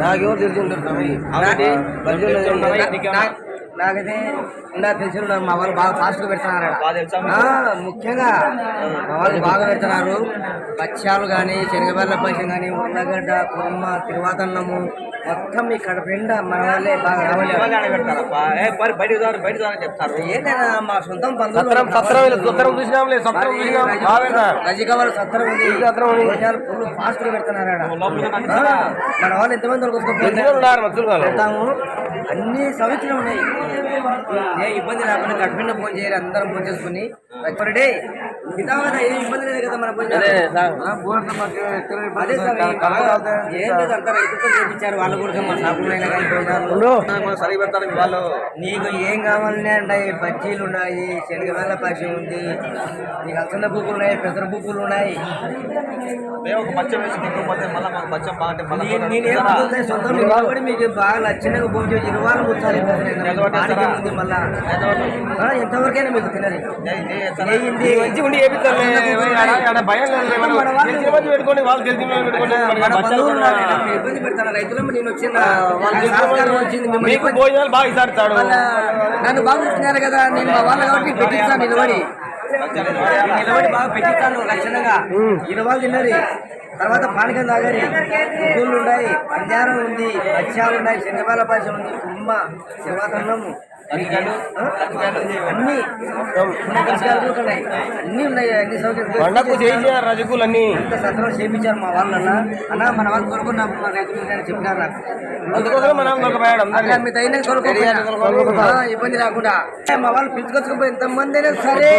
నాకెవరు తెలిసి ఉంటారు స్వామి నా- నాకైతే ఇందా తెలిసి మా వాళ్ళు బాగా ఫాస్ట్గా పెడుతున్నారు ఆడ. ఆ, ముఖ్యంగా మా వాళ్ళు బాగా పెడుతున్నారు. పచ్చాలు కానీ శనగబెల్ల పచ్చం కానీ ఉల్లగడ్డ కుర్మ తిరువాతన్నము మొత్తం ఇక్కడ నిండా మన వాళ్ళే బాగా ఏంటన్నా మా సొంతం సత్రం సత్రం చూసినాంలే సత్రం చూసినాం బాగా రజికవర్ సత్తరం ఉంది. సత్రం ఉంది. ఫుల్ ఫాస్ట్గా పెడుతున్నారు మన వాళ్ళు ఎంతమంది. పెడతాము. అన్ని సౌకర్యాలు ఉన్నాయి. ఏ ఇబ్బంది లేకుండా కట్టుబిన్న ఫోన్ చేయాలి అందరం ఫోన్ చేసుకుని. డే వాళ్ళు. నీకు ఏం కావాలని అంటే బజ్జీలు ఉన్నాయి శనగబెల్ల పచ్చి ఉంది నీకు అసలు బుక్కులు ఉన్నాయి పెసర బుక్కులు ఉన్నాయి. మీకు కాబట్టి మీకు బాగా నచ్చినగా భోజనం చేసి ఇరవై కూర్చోాలి మళ్ళా. ఎంతవరకైనా మీకు తినది. నెయ్యింది. మంచిగా ఉండి పెట్టుకోండి వాళ్ళు ఇబ్బంది పెడతాను నేను వచ్చిన మీకు భోజనాలు బాగా ఇస్తాడు నన్ను బాగా చూస్తున్నారు కదా నేను మా వాళ్ళ కాబట్టి పెట్టించాను నిలబడి. నిలబడి బాగా పెట్టించాను లక్షణంగా. ఇరవై తిన్నది తర్వాత పానకం తాగారి. పువ్వులు ఉన్నాయి పంజారం ఉంది మత్స్యాలు ఉన్నాయి శనగపాల పాయసం ఉంది. కుమ్మ శివాతన్నము? అన్ని ఉన్నాయి. సౌకర్యాలు చేయించారు రజకులు అన్ని ఇంత సత్రం చేయించారు మా వాళ్ళన్నా. అన్న మన వాళ్ళు కొనుక్కున్న మా రైతులు ఉన్నారని చెప్పినారు? నాకు అందుకోసం మనం ఇబ్బంది రాకుండా. మా వాళ్ళు పిలుచుకొచ్చుకుపోయి మంది అయినా సరే.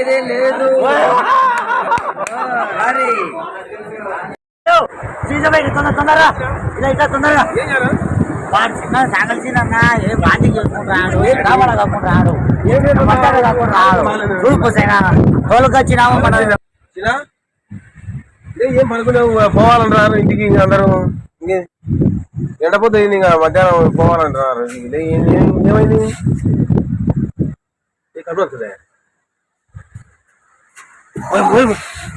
ఏదే లేదు. తొందర తొందరగా ఇలా ఇట్లా తొందరగా వాడు చిన్న సాగలు చిన్న ఏ బాండి చేసుకుంటాడు ఏ కావాల తోలుకు వచ్చినాము మనం. చిన్నా? ఏ, పడుకున్నావు పోవాలంటారు ఇంటికి అందరూ. ఇంకే. ఎండపోతే ఇంకా మధ్యాహ్నం పోవాలంటున్నారు. ఏమైంది? ఏ కడుపు వస్తుందా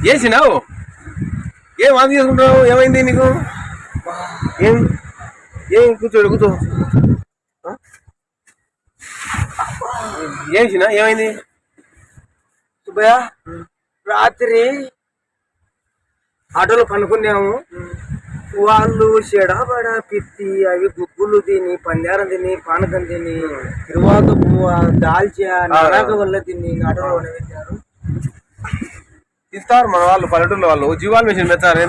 ఏసినావు ఏం వాంతి చేసుకుంటావు ఏమైంది నీకు? ఏం? ఏం కూర్చోడు కూర్చో? ఏం చిన్న ఏమైంది? సుబ్బయ్య రాత్రి ఆటోలో పనుకున్నాము. వాళ్ళు చెడబడ పిత్తి అవి గుగ్గులు తిని పంజారం తిని పానకం తిని తిరువాత పువ్వు దాల్చా నారాక వల్ల తిని ఆటోలో పెట్టారు ఇస్తారు మన వాళ్ళు పల్లెటూరులో వాళ్ళు. జీవాలు మెషిన్ పెడతారు.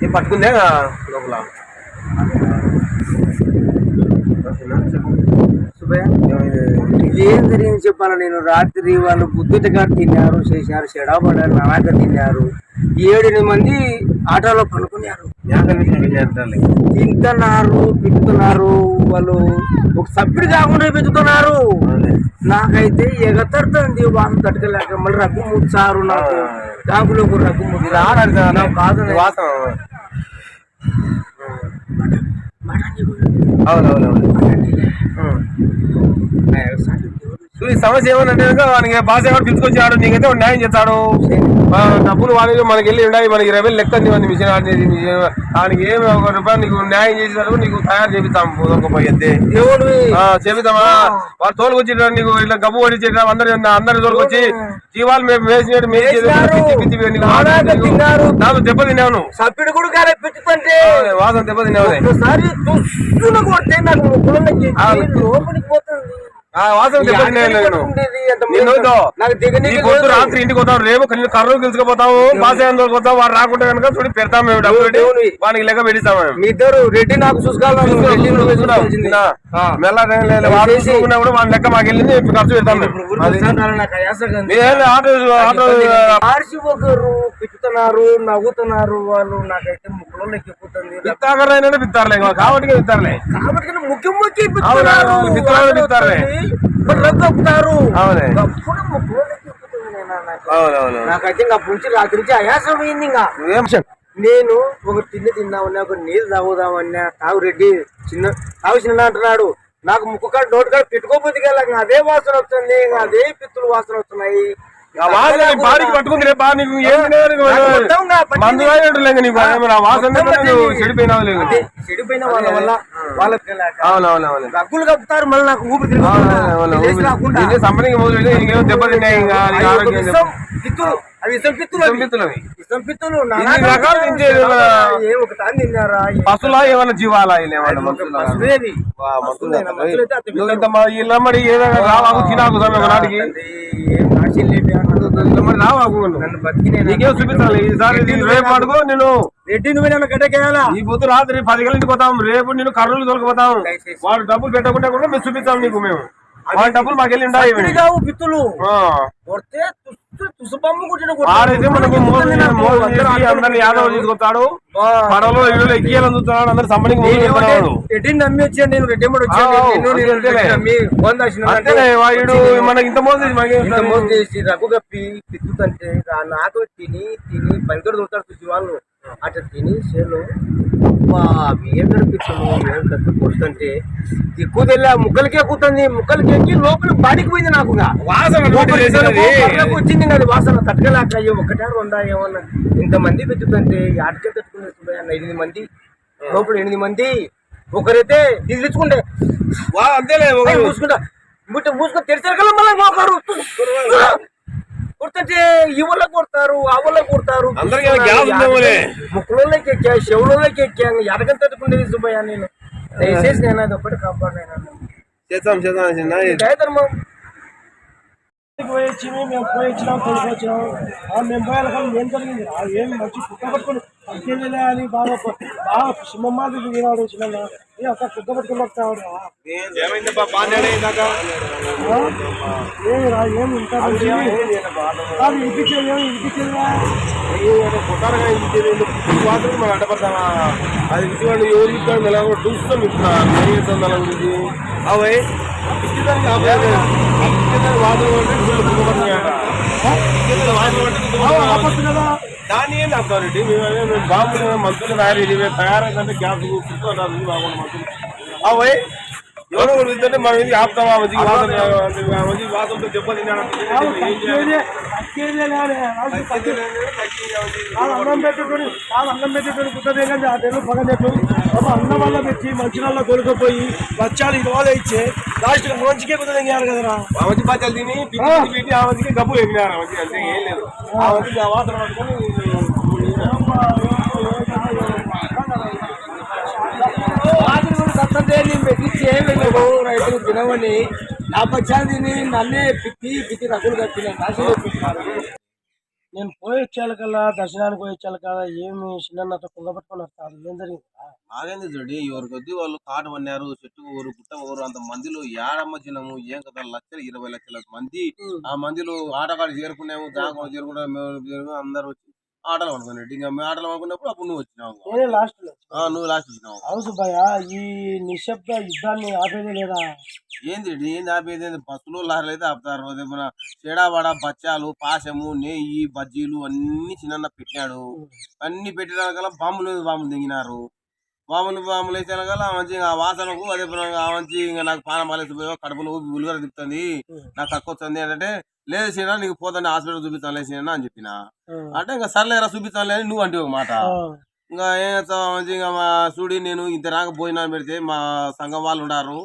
ఏం పట్టుకుందే లోపల? ఏం జరిగింది చెప్పాలా నేను రాత్రి వాళ్ళు బుద్ధిగా తిన్నారు చేశారు చెడబడారు నారాక తిన్నారు. ఏడెనిమిది మంది ఆటోలో పనుకున్నారు తింటున్నారు పిక్కుతున్నారు వాళ్ళు ఒక సభ్యుడు కాకుండా పెట్టుతున్నారు నాకైతే ఎగతడుతుంది వాళ్ళు తట్టుకోలేక మళ్ళీ రగ్గు ముచ్చారు నాకు. కాకులో ఒక రగ్గు ముచ్చారు కాదు. అవునవునవును సమస్య కనుక వానికి భాష ఎవరు పిలుచుకొచ్చాడు నీకైతే న్యాయం చేస్తాడు. డబ్బులు వాడికి మనకి వెళ్ళి ఉన్నాయి మనకి ఇరవై వేలు లెక్క ఉంది వాడిని మిషన్ ఆడేది వానికి ఏమి ఒక రూపాయలు నీకు న్యాయం చేసేటప్పుడు నీకు తయారు చేపిస్తాం ఆ, చెబుతామా వాళ్ళు తోలుకొచ్చి నీకు ఇట్లా గబ్బు పడిచేట అందరు అందరు తోలుకొచ్చి జీవాలు మేము వేసినట్టు మేము దెబ్బ తిన్నావు నువ్వు సభ్యుడు కూడా పెట్టుకుంటే వాసన దెబ్బ తిన్నావు ఒకసారి నాకు పొద్దు. రాత్రి ఇంటికి వస్తావు రేపు కర్రలు పిలుచుకుపోతావు బాస పోతావు వాడు రాకుంటే కనుక చూడి పెడతాం మేము డబ్బులు. వానికి లెక్క పెట్టిస్తాం మీ ఇద్దరు రెడ్డి నాకు చూసుకోవాలి వాడు లెక్క మాకు వెళ్ళింది ఖర్చు పెడతాం పిక్కుతున్నారు నవ్వుతున్నారు వాళ్ళు నాకైతే ముక్కులో బిత్తారులే కాబట్టి బిత్తారులే కాబట్టి ముఖ్య. చెప్తారు నాకు. ఇంకా అప్పటి నుంచి రాత్రి నుంచి ఆయాసం పోయింది ఇంకా. నేను ఒక తిండి తిందామన్నా ఒక నీళ్ళు తాగుదామన్నా తాగు రెడ్డి చిన్న తాగు చిన్న అంటున్నాడు. నాకు ముక్కు కాడ నోటి కాడ పెట్టుకోపోతే అదే వాసన వస్తుంది అదే పిత్తులు వాసన వస్తున్నాయి. వాసన బాడీకి పట్టుకుంది రేపా నీకు ఏం. మందు లేదు. నీకు? ఆ వాసన. చెడిపోయినావు లేదు? చెడిపోయిన వాళ్ళ వల్ల వాళ్ళకి రగ్గులు కప్పుతారు మళ్ళీ నాకు ఊపిరి రాకుండా. సంపనికి మొదలు పెట్టి నీకేమో దెబ్బతిన్నాయి ఇంకా ఆరోగ్యం అవి విషం పిత్తులు అవి. పిత్తులు అవి. విషం పిత్తులు ఇన్ని రకాలు తింటేది మన ఏ ఒక తాను తిన్నారా పశులా ఏమన్నా జీవాలా ఇలా మరి ఏదైనా రావాకు తినాకు మరి రావాకు నీకేం చూపించాలి? ఈసారి ఇది రేపు అడుగు నేను రెడ్డి నువ్వే నన్ను గడ్డకేయాలా? ఈ పొద్దు రాత్రి పది గంటలకు పోతాం రేపు నేను తొలగిపోతాం దయచేసి. వాడు డబ్బులు పెట్టకుండా కూడా మేము చూపిస్తాం నీకు మేము. వాళ్ళ డబ్బులు మాకు వెళ్ళి ఉండాలి కావు పిత్తులు. కొడితే ఆడైతే మనకు అందరిని యాదవ్ తీసుకొస్తాడు. పడవలో ఇల్లు ఎక్కియాలని చూస్తున్నాడు అందరు చేస్తున్నాడు. రెడ్డిని నమ్మి వచ్చాను నేను రెడ్డి వాడు మనకి ఇంత మోసం చేసి మనకి ఇంత మోసం చేసి రఘు గప్పి పిత్తుతంటే నాకు తిని తిని దొరుకుతాడు పిచ్చి వాళ్ళు అట్లా తిని చేలు ఏం పిత్తులు ఏం కొడుతుంటే ఎక్కువ తెల్ల ముక్కలకే కూతుంది ముక్కలకి ఎక్కి లోపల బాడికి పోయింది నాకు. వాసన వచ్చింది అది వాసన తట్టుకోలేక అయ్యో ఒకటే రెండా ఏమన్నా ఇంతమంది పెట్టుకుంటే ఆటకే తట్టుకునే ఎనిమిది మంది లోపల ఎనిమిది మంది ఒకరైతే ఇది తెచ్చుకుంటే వా అంతేలే మూసుకుంటా. ముట్ట మూసుకొని తెరిచారు కదా మళ్ళీ కొడుతుంటే ఈ వల్ల కొడతారు. ఆ వల్ల కొడతారు. ముక్కులలోకి ఎక్కా చెవులలోకి ఎక్కా ఎడగని తట్టుకుంటే సుబ్బయ్య నేను. దయచేసి నేను అది ఒకటి కాపాడినా చేద్దాం చేద్దాం దయధర్మం. పోయి వచ్చి మేము పోయి వచ్చినాం వచ్చినాం. మేము పోయాలి కానీ ఏం జరిగింది? ఏం మంచి కుక్క పట్టుకొని అంతేలే అని బాగా బాగా సింహమ్మాది దిగినాడు వచ్చినాక ఏ అక్క కుక్క పట్టుకొని వస్తాడు ఏమైందబ్బా బాగా ఏమి రా ఏమి ఇంకా మంచి అది ఇప్పించేది ఏమి ఇప్పించేదిరా కొట్టారుగా ఇది వాసన మనం అడ్డపడతామా అది విజయవాడ ఎవరు ఇస్తాడు ఎలా చూస్తాం ఏం చేస్తాం దాని గురించి. అవే ఇచ్చేదానికి. ఇచ్చేదానికి వాసన పడితే దుఃఖపడుతున్నాయట. ఆపచ్చు కదా. దాన్ని ఏం చెప్తారండి మేము బాంబులు మందులు తయారు ఇది తయారైందంటే గ్యాస్ బాగుంది అవే ఎవరో ఒకరు ఇద్దంటే మనం ఇది ఆపుతామా మంచి మంచి తగ్గేదే. కాదు అన్నం పెట్టుకొని కాదు అన్నం పెట్టుకొని కుక్కదే కానీ ఆ తెలు పగ ఒక అన్నం వల్ల పెట్టి మంచి వల్ల కొడుకుపోయి వచ్చాడు ఇది వాళ్ళ ఇచ్చే లాస్ట్ మంచికే కుదరదు కదరా ఆ మంచి బాధ్యతలు తిని పెట్టి ఆ మంచికి ఎగినారు ఆ అంతే ఏం లేదు. ఆ ఆ వాసన సత్తంటే నేను రైతులు తినవని నా పక్షాన్ని నన్నే పిత్తి పిత్తి రకులు కట్టిన నాశనం నేను పోయి కల్లా దర్శనానికి పోయి కదా ఏమి చిన్న కుంగ పట్టుకొని వస్తాను ఏం జరిగింది? నాగేంద్ర చూడండి ఎవరి కొద్ది వాళ్ళు కాటు పన్నారు చెట్టు ఊరు గుట్ట ఊరు అంత మందిలో ఏడమ్మ చిన్నము ఏం కదా లక్షలు ఇరవై లక్షల మంది. ఆ మందిలో ఆటగాడు చేరుకున్నాము దాకా చేరుకున్నాము, అందరూ వచ్చి ఆటలు అనుకున్నాడు ఇంకా మేము ఆటలు అనుకున్నప్పుడు అప్పుడు నువ్వు వచ్చినావు నేనే లాస్ట్ నువ్వు లాస్ట్ వచ్చినావు. అవును సుబ్బయ్య ఈ నిశ్శబ్ద యుద్ధాన్ని ఆపేదే లేదా? ఏంది ఏంది ఆపేది ఏంది? బస్సులు లారీలు అయితే ఆపుతారు. మన చెడావడ బచ్చాలు పాశము నెయ్యి బజ్జీలు అన్ని చిన్న పెట్టినాడు. అన్ని పెట్టిన బాంబులు బాంబులు దిగినారు బాంబులు బాంబులు వేసిన కల్లా మంచి ఆ వాసనకు అదే ఆ మంచి ఇంకా నాకు పానం పాలేసిపోయో కడుపులో ఊపి ఉలుగర తిప్పుతుంది. నాకు తక్కువ వస్తుంది అంటే లేదు సీనా నీకు పోతాను హాస్పిటల్ చూపిస్తాను లేచిన అని చెప్పిన. అంటే ఇంకా సర్లేరా చూపిస్తాను అని నువ్వు అంటే ఒక మాట. ఇంకా ఏం చేస్తావు? మంచి ఇంకా మా చూడి నేను ఇంత రాక భోజనాలు పెడితే మా సంఘం వాళ్ళు ఉన్నారు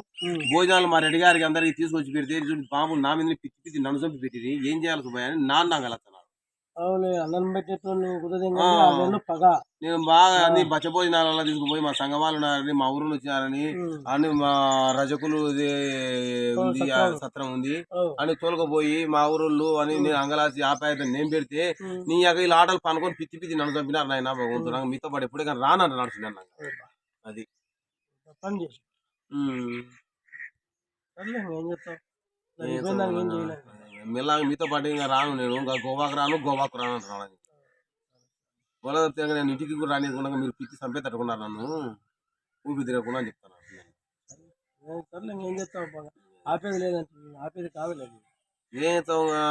భోజనాలు మా రెడ్డి గారికి అందరికి తీసుకొచ్చి పెడితే చూడు బాబులు నా మీద పిచ్చి పిచ్చి నన్ను చంపి పెట్టింది. ఏం చేయాలి సుబ్బయ్య అని నాన్న నగలుతున్నాను అవును అన్నం ఆ. పగ నేను బాగా అన్ని బచ్చ భోజనాలలో తీసుకుపోయి మా సంఘం వాళ్ళు ఉన్నారని మా ఊరు వచ్చినారని ఉమ్. అని మా రజకులు ఇది ఉంది ఆ సత్రం. సత్రం ఉంది ఓ. అని తోలుకపోయి మా ఊరోళ్ళు అని నేను అంగలాసి ఆపాయత నేను పెడితే ఉమ్. నీ యొక్క వీళ్ళ ఆటలు పనుకొని పిచ్చి పిచ్చి నన్ను చంపినారు నాయన భగవంతుడు నాకు మీతో పాటు ఎప్పుడే కానీ రానంట నడుచున్నాను అది పని చేసి ఉమ్. సర్లే ఏం చెప్తావు ఏం అయిపోయిన దానికి ఏం చేస్తావు చేయలేదు మెల్లగా మీతో పాటు ఇంకా రాను నేను. ఇంకా గోవాకు రాను గోవాకు రాను అంటున్నాను తప్పితే ఇంకా నేను ఇంటికి కూడా రానియకుండా మీరు పిచ్చి చంపే తట్టుకున్నారు నన్ను. ఊపి తిరగకుండా అని చెప్తాను. ఏం చెప్తావు ఆపేది లేదంటే ఆపేది కాదు లేదు ఏం చేస్తావు ఇంకా?